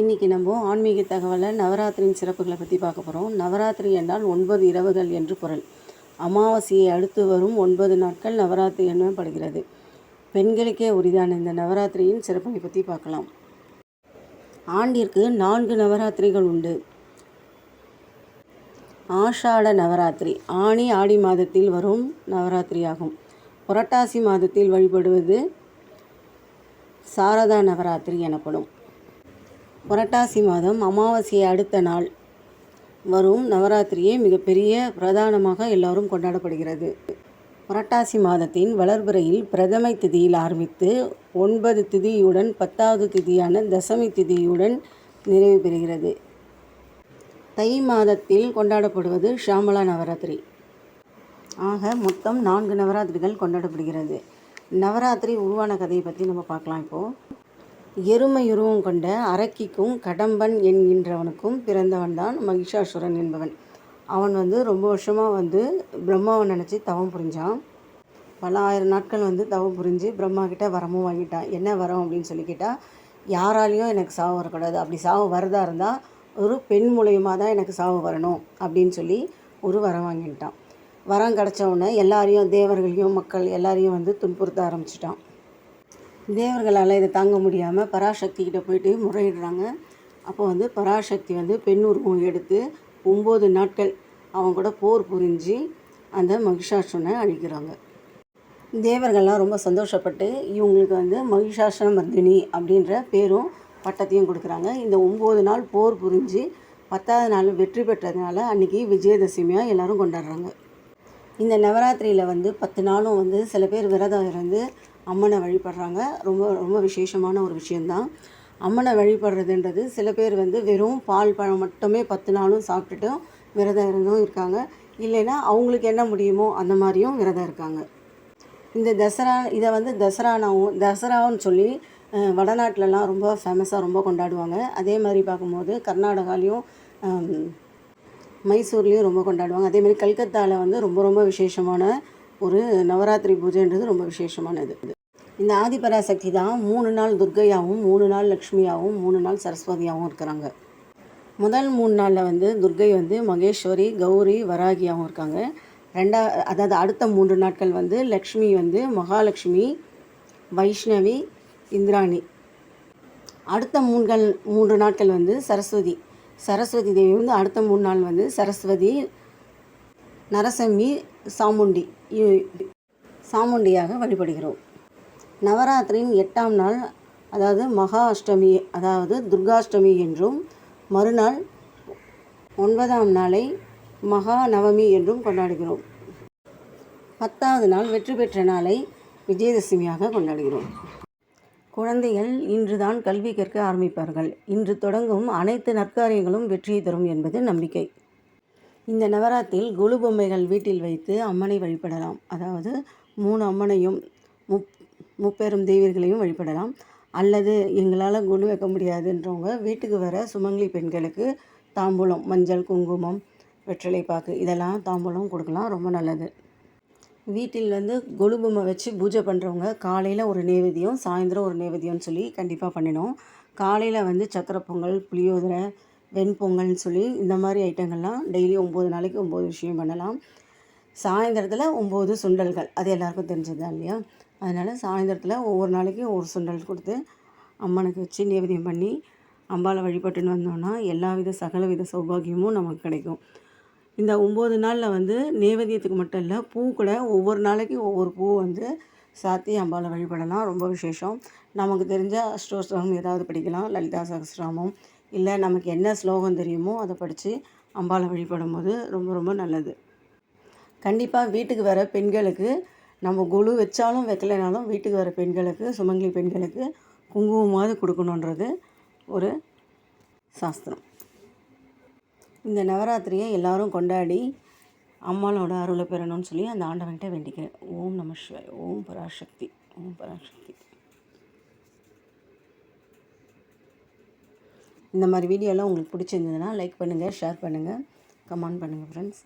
இன்றைக்கி நம்ம ஆன்மீக தகவலை நவராத்திரியின் சிறப்புகளை பற்றி பார்க்க போகிறோம் நவராத்திரி என்றால் ஒன்பது இரவுகள் என்று பொருள். அமாவாசையை அடுத்து வரும் ஒன்பது நாட்கள் நவராத்திரி எனப்படுகிறது பெண்களுக்கே உரிதான இந்த நவராத்திரியின் சிறப்பை பற்றி பார்க்கலாம். ஆண்டிற்கு நான்கு நவராத்திரிகள் உண்டு. ஆஷாட நவராத்திரி. ஆணி ஆடி மாதத்தில் வரும் நவராத்திரி ஆகும் புரட்டாசி மாதத்தில் வழிபடுவது சாரதா நவராத்திரி எனப்படும். புரட்டாசி மாதம் அமாவாசையை அடுத்த நாள் வரும் நவராத்திரியே மிகப்பெரிய பிரதானமாக எல்லாரும் கொண்டாடப்படுகிறது. புரட்டாசி மாதத்தின் வளர்பிறையில் பிரதமை திதியில் ஆரம்பித்து ஒன்பது திதியுடன் பத்தாவது திதியான தசமி திதியுடன் நிறைவு பெறுகிறது. தை மாதத்தில் கொண்டாடப்படுவது ஷாமலா நவராத்திரி. ஆக மொத்தம் நான்கு நவராத்திரிகள் கொண்டாடப்படுகிறது. நவராத்திரி உருவான கதையை பற்றி நம்ம பார்க்கலாம் இப்போது எருமை உருவம் கொண்ட அரக்கிக்கும் கடம்பன் என்கின்றவனுக்கும் பிறந்தவன் தான் மகிஷாசுரன் என்பவன். அவன் வந்து ரொம்ப வருஷமாக வந்து பிரம்மாவை நினச்சி தவம் புரிஞ்சான். பல ஆயிரம் நாட்கள் வந்து தவம் புரிஞ்சு பிரம்மா கிட்ட வரமும் வாங்கிட்டான். என்ன வரம்? அப்படின்னு சொல்லி கேட்டால் யாராலையும் எனக்கு சாவு வரக்கூடாது. அப்படி சாவு வரதா இருந்தால் ஒரு பெண் மூலியமாக தான் எனக்கு சாவு வரணும் அப்படின்னு சொல்லி ஒரு வரம் வாங்கிட்டான். வரம் கிடச்ச உடனே எல்லாரையும் தேவர்களையும் மக்கள் எல்லாரையும் வந்து துன்புறுத்த ஆரம்பிச்சிட்டான். தேவர்களால் இதை தாங்க முடியாமல் பராசக்திக்கிட்ட போயிட்டு முறையிடுறாங்க. அப்போ வந்து பராசக்தி வந்து பெண் உருவம் எடுத்து ஒம்பது நாட்கள் அவங்க கூட போர் புரிஞ்சு அந்த மகிஷாசனை அழிக்கிறாங்க. தேவர்கள்லாம் ரொம்ப சந்தோஷப்பட்டு இவங்களுக்கு வந்து மகிஷாசன மர்தினி அப்படின்ற பேரும் பட்டத்தையும் கொடுக்குறாங்க. இந்த ஒம்பது நாள் போர் புரிஞ்சு பத்தாவது நாள் வெற்றி பெற்றதுனால அன்றைக்கி விஜயதசமியாக எல்லோரும் கொண்டாடுறாங்க. இந்த நவராத்திரியில் வந்து பத்து நாளும் வந்து சில பேர் விரதம் இருந்து அம்மனை வழிபடுறாங்க. ரொம்ப ரொம்ப விசேஷமான ஒரு விஷயந்தான் அம்மனை வழிபடுறதுன்றது சில பேர் வந்து வெறும் பால் பழம் மட்டுமே பத்து நாளும் சாப்பிட்டுட்டும் விரதம் இருந்தும் இருக்காங்க. இல்லைன்னா அவங்களுக்கு என்ன முடியுமோ அந்த மாதிரியும் விரதம் இருக்காங்க. இந்த தசரா இதை வந்து தசரானாவும் தசரான்னு சொல்லி வடநாட்டிலலாம் ரொம்ப ஃபேமஸாக ரொம்ப கொண்டாடுவாங்க. அதே மாதிரி பார்க்கும்போது கர்நாடகாலையும் மைசூர்லேயும் ரொம்ப கொண்டாடுவாங்க. அதேமாதிரி கல்கத்தாவில் வந்து ரொம்ப ரொம்ப விசேஷமான ஒரு நவராத்திரி பூஜைன்றது ரொம்ப விசேஷமானது. இந்த ஆதிபராசக்தி தான் மூணு நாள் துர்கையாகவும் மூணு நாள் லக்ஷ்மியாகவும் மூணு நாள் சரஸ்வதியாகவும் இருக்கிறாங்க. முதல் மூணு நாளில் வந்து துர்கை வந்து மகேஸ்வரி கௌரி வராகியாகவும் இருக்காங்க. ரெண்டா அதாவது அடுத்த மூன்று நாட்கள் வந்து லக்ஷ்மி வந்து மகாலட்சுமி வைஷ்ணவி இந்திராணி. அடுத்த மூன்கள் மூன்று நாட்கள் வந்து சரஸ்வதி. சரஸ்வதி தேவி வந்து அடுத்த மூணு நாள் வந்து சரஸ்வதி நரசம்மி சாமுண்டி. சாமுண்டியாக வழிபடுகிறோம். நவராத்திரியின் எட்டாம் நாள் அதாவது மகா அஷ்டமி அதாவது துர்காஷ்டமி என்றும் மறுநாள் ஒன்பதாம் நாளை மகா நவமி என்றும் கொண்டாடுகிறோம். பத்தாவது நாள் வெற்றி பெற்ற நாளை விஜயதசமியாக கொண்டாடுகிறோம். குழந்தைகள் இன்றுதான் கல்வி கற்க ஆரம்பிப்பார்கள். இன்று தொடங்கும் அனைத்து நற்காரியங்களும் வெற்றியை தரும் என்பது நம்பிக்கை. இந்த நவராத்திரியில் கொலு பொம்மைகள் வீட்டில் வைத்து அம்மனை வழிபடலாம். அதாவது மூணு அம்மனையும் முப் முப்பெரும் தெய்வர்களையும் வழிபடலாம். அல்லது எங்களால் கொலு வைக்க முடியாதுன்றவங்க வீட்டுக்கு வர சுமங்கலி பெண்களுக்கு தாம்பூலம் மஞ்சள் குங்குமம் வெற்றிலை பாக்கு இதெல்லாம் தாம்பூலம் கொடுக்கலாம். ரொம்ப நல்லது. வீட்டில் வந்து கொலு பொம்மை வச்சு பூஜை பண்ணுறவங்க காலையில் ஒரு நேவேதியம் சாயந்தரம் ஒரு நேவேதியம்னு சொல்லி கண்டிப்பாக பண்ணினோம் காலையில் வந்து சக்கரை பொங்கல் புளியோதரை வெண்பொங்கல்னு சொல்லி இந்த மாதிரி ஐட்டங்கள்லாம் டெய்லி ஒம்பது நாளைக்கு ஒம்பது விஷயம் பண்ணலாம். சாயந்தரத்தில் ஒம்பது சுண்டல்கள். அது எல்லாருக்கும் தெரிஞ்சது தான் இல்லையா? அதனால் சாயந்தரத்தில் ஒவ்வொரு நாளைக்கும் ஒவ்வொரு சுண்டல் கொடுத்து அம்மனுக்கு வச்சு நேவேதியம் பண்ணி அம்பாவை வழிபட்டுன்னு வந்தோம்னா எல்லா வித சகல வித சௌபாகியமும் நமக்கு கிடைக்கும். இந்த ஒம்பது நாளில் வந்து நேவேத்தியத்துக்கு மட்டும் இல்லை பூ கூட ஒவ்வொரு நாளைக்கும் ஒவ்வொரு பூ வந்து சாத்தி அம்பாவை வழிபடலாம். ரொம்ப விசேஷம். நமக்கு தெரிஞ்ச அஷ்டோஸ்திரம் ஏதாவது படிக்கலாம். லலிதா சகஸ்ராமம் இல்லை நமக்கு என்ன ஸ்லோகம் தெரியுமோ அதை படித்து அம்பாவை வழிபடும் போது ரொம்ப ரொம்ப நல்லது. கண்டிப்பாக வீட்டுக்கு வர பெண்களுக்கு நம்ம குழு வச்சாலும் வைக்கலைனாலும் வீட்டுக்கு வர பெண்களுக்கு சுமங்கலி பெண்களுக்கு குங்குமமாவது கொடுக்கணுன்றது ஒரு சாஸ்திரம். இந்த நவராத்திரியை எல்லோரும் கொண்டாடி அம்மாவோட அருளை பெறணும்னு சொல்லி அந்த ஆண்டவன்கிட்ட வேண்டிக்கிறேன். ஓம் நம சிவாய் ஓம் பராசக்தி ஓம் பராசக்தி. இந்த மாதிரி வீடியோலாம் உங்களுக்கு பிடிச்சிருந்ததுன்னா லைக் பண்ணுங்கள் ஷேர் பண்ணுங்கள் கமெண்ட் பண்ணுங்கள் ஃப்ரெண்ட்ஸ்